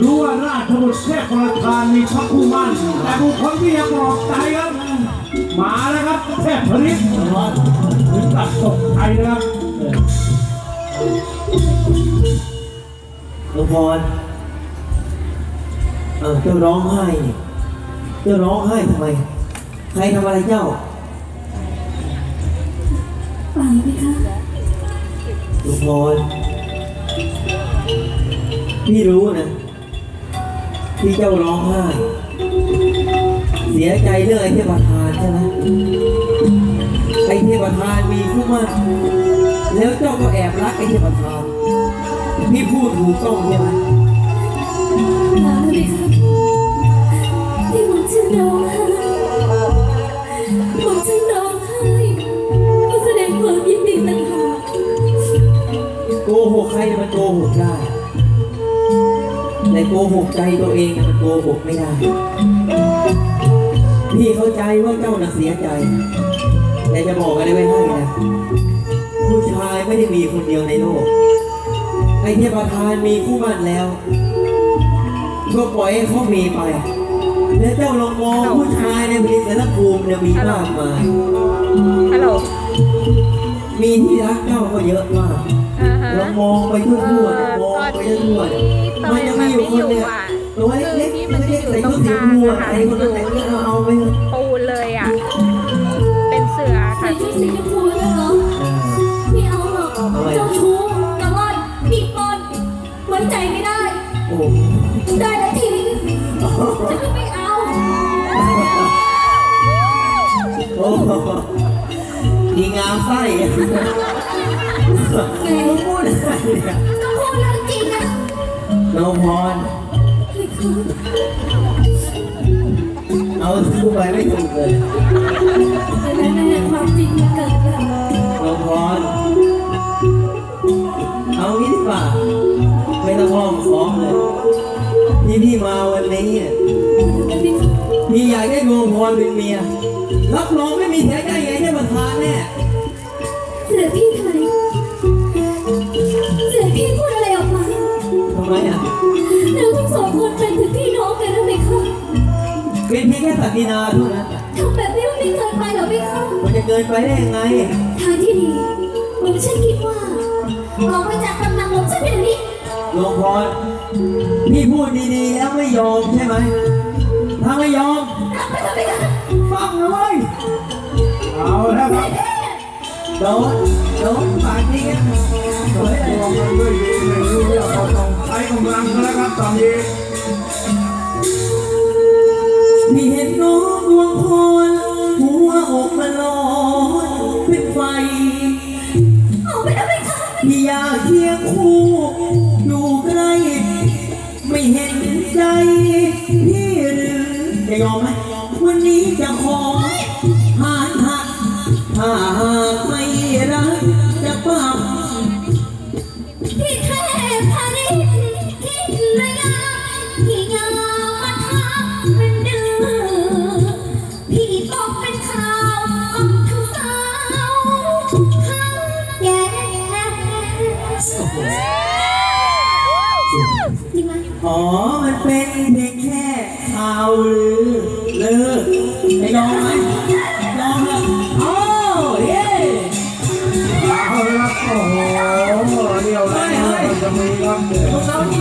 รู้ว่าราชบุตรเทพประธานมีพระคู่มั่นแต่บุคคลที่ยังปลอบใจครับมาแล้วครับเทพพริตถึงกับตกใจนะครับหลวงพรเออเจ้าร้องไห้นี่เจ้าร้องไห้ทำไม ใครทำอะไรเจ้าเปล่าไหมคะหลวงพร พี่รู้นะ ที่เจ้าร้องไห้เสียใจเรื่องไอ้เทพทานใช่ไหมไอ้เทพทานมีคู่มั่นแล้วเจ้าก็แอบรักไอ้เทพทานพี่พูดถูกต้องใช่ไหม แต่โกหกใจตัวเองเนี่ยมันโกหกไม่ได้ พี่เข้าใจว่าเจ้าน่ะเสียใจ แต่จะบอกอะไรไว้ให้นะผู้ชายไม่ได้มีคนเดียวในโลก ไอ้เทพทานมีคู่มั่นแล้ว ก็ปล่อยให้เขามีไป แล้วเจ้าลองมองผู้ชายในพิษณภูมิเนี่ยมีมากมาย ฮัลโหลมีที่รักเจ้าก็เยอะมาก อ่าฮะ เรามองไปทั่วทั่วๆมองไปทั่วๆ เนี่ยมันจะมีอยู่คนเนี่ยตัวเล็กๆเล็กๆใส่ชุดสีม่วงใส่คนนั้นแต่งเนี่ยเอาไปเถอะปูเลยอะ เป็นเสือใส่ค่ะชุดสีชมพูนะเหรอไม่เอาหรอกเจ้าชู้กะล่อนปีกบอลไว้ใจไม่ได้ ได้แล้วทีฉันก็ไม่เอาโอ้โหดีงามไส้อะแกมึงพูดอะไรเนี่ย น้องพร เอาสู้ไปไม่ถูกเลยแต่นั่แหละความจริงมันเกิดแล้วน้องพร เอางี้ดีกว่า ไม่ต้องห้อมค้อมเลยที่พี่มาวันนี้เนี่ยพี่อยากได้ดวงพรเป็นเมีย รับรองไม่มีเสียใจไงให้ประธานแน่ เสือพี่ทำ คนเป็นถึงพี่น้องกันนะเบคะเป็นเพียงแค่ปฏินาเท่านั้นทำแบบนี้มันไม่เกินไปเหรอเบคะมันจะเกินไปได้ยังไง ทางที่ดีผมฉันคิดว่าออกไปจากตำหนักของฉันเดี๋ยวนี้หลวงพรพี่พูดดีๆแล้วไม่ยอมใช่ไหมถ้าไม่ยอมรับไปเถอะเบคะฟังนะเลยเอาแล้วครับโดนโดนปากนี้กันสวยเลมองกันด้วยดีไม่รู้เรื่องเราต้องใช้กำลังกันแล้วครับตอนนี้ ที่อยากเคียงคู่ อยู่ใกล้ไม่เห็นใจ พี่หรือจะยอมไหมวันนี้จะขอหานหักถ้าหากไม่รักจะปั้มพี่ จริงไหมอ๋อ มันเป็นเพียงแค่ข่าวลือเลิกไม่ยอมไหมยอมแล้วโอ้เย้เอาละครับโอ้โหเดี๋ยวแล้วมันจะมีครับเดี๋ยวพวกเราที่